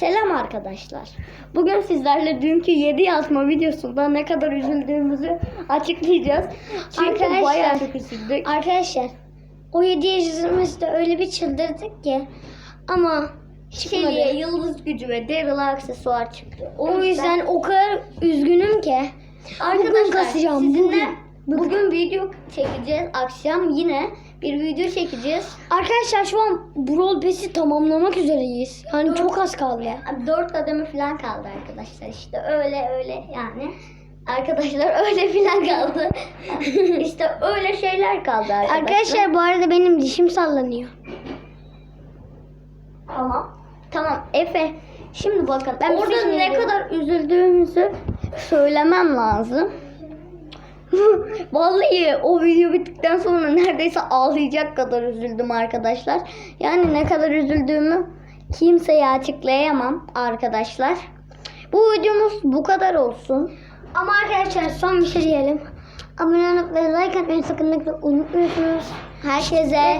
Selam arkadaşlar. Bugün sizlerle dünkü 7 yazma videosunda ne kadar üzüldüğümüzü açıklayacağız. Çünkü Arkadaşlar- bayağı çok üzüldük. Arkadaşlar o 7 yaşımızda öyle bir çıldırdık ki ama. Şeliye, yıldız gücü ve Daryl aksesuar çıktı. o yüzden o kadar üzgünüm ki. Bugün arkadaşlar kasacağım, sizinle bugün. Bugün video çekeceğiz. Akşam yine bir video çekeceğiz. Arkadaşlar şu an Brawl Pass'i tamamlamak üzereyiz. Yani çok az kaldı. 4 adımı falan kaldı arkadaşlar işte öyle öyle yani. Arkadaşlar öyle falan kaldı. işte öyle şeyler kaldı arkadaşlar. Arkadaşlar bu arada benim dişim sallanıyor. Tamam. Tamam Efe. Şimdi bakın Ben orada seçim ne kadar üzüldüğümüzü söylemem lazım. Vallahi o video bittikten sonra neredeyse ağlayacak kadar üzüldüm arkadaşlar. Yani ne kadar üzüldüğümü kimseye açıklayamam arkadaşlar. Bu videomuz bu kadar olsun. Ama arkadaşlar son bir şey diyelim. Abone olup ve like atmayı sakın unutmuyorsunuz. Herkese